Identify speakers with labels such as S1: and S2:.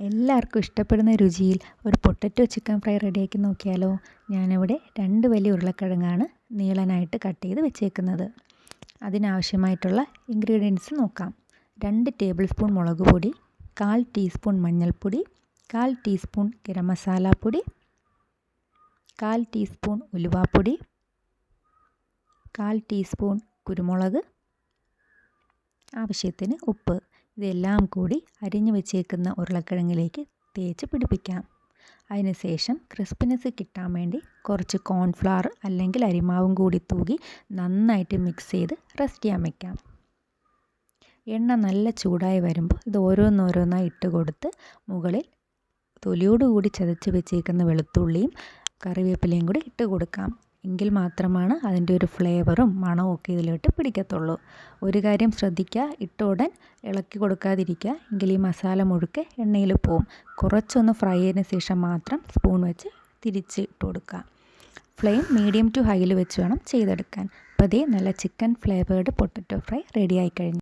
S1: എല്ലാവർക്കും ഇഷ്ടപ്പെടുന്ന രുചിയിൽ ഒരു പൊട്ടറ്റോ ചിക്കൻ ഫ്രൈ റെഡിയാക്കി നോക്കിയാലോ? ഞാനിവിടെ രണ്ട് വലിയ ഉരുളക്കിഴങ്ങാണ് നീളനായിട്ട് കട്ട് ചെയ്ത് വെച്ചേക്കുന്നത്. അതിനാവശ്യമായിട്ടുള്ള ഇൻഗ്രീഡിയൻസ് നോക്കാം. രണ്ട് ടേബിൾ സ്പൂൺ മുളക് പൊടി കാൽ ടീസ്പൂൺ മഞ്ഞൾപ്പൊടി കാൽ ടീസ്പൂൺ ഗരം മസാലപ്പൊടി കാൽ ടീസ്പൂൺ ഉലുവാപ്പൊടി കാൽ ടീസ്പൂൺ കുരുമുളക് ആവശ്യത്തിന് ഉപ്പ്. ഇതെല്ലാം കൂടി അരിഞ്ഞു വെച്ചേക്കുന്ന ഉരുളക്കിഴങ്ങിലേക്ക് തേച്ച് പിടിപ്പിക്കാം. അതിനുശേഷം ക്രിസ്പിനെസ് കിട്ടാൻ വേണ്ടി കുറച്ച് കോൺഫ്ലവർ അല്ലെങ്കിൽ അരിമാവും കൂടി തൂകി നന്നായിട്ട് മിക്സ് ചെയ്ത് റെസ്റ്റ് ചെയ്യാൻ വയ്ക്കാം എണ്ണ നല്ല ചൂടായി വരുമ്പോൾ ഇത് ഓരോന്നോരോന്നായി ഇട്ട് കൊടുത്ത് മുകളിൽ തൊലിയോടുകൂടി ചതച്ച് വെച്ചേക്കുന്ന വെളുത്തുള്ളിയും കറിവേപ്പിലയും കൂടി ഇട്ട് കൊടുക്കാം. എങ്കിൽ മാത്രമാണ് അതിന്റെ ഒരു ഫ്ലേവറും മണവും ഒക്കെ ഇതിലോട്ട് പിടിക്കത്തുള്ളൂ. ഒരു കാര്യം ശ്രദ്ധിക്കുക ഇട്ട ഉടൻ ഇളക്കി കൊടുക്കാതിരിക്കുക. എങ്കിൽ ഈ മസാല മുഴുക്കെ എണ്ണയിൽ പോവും. കുറച്ചൊന്ന് ഫ്രൈ ചെയ്തതിന് ശേഷം മാത്രം സ്പൂൺ വെച്ച് തിരിച്ച് ഇട്ട് കൊടുക്കുക. ഫ്ലെയിം മീഡിയം ടു ഹൈയിൽ വെച്ച് വേണം ചെയ്തെടുക്കാൻ. അപ്പോൾ നല്ല chicken flavoured potato fry ready ആയി കഴിഞ്ഞു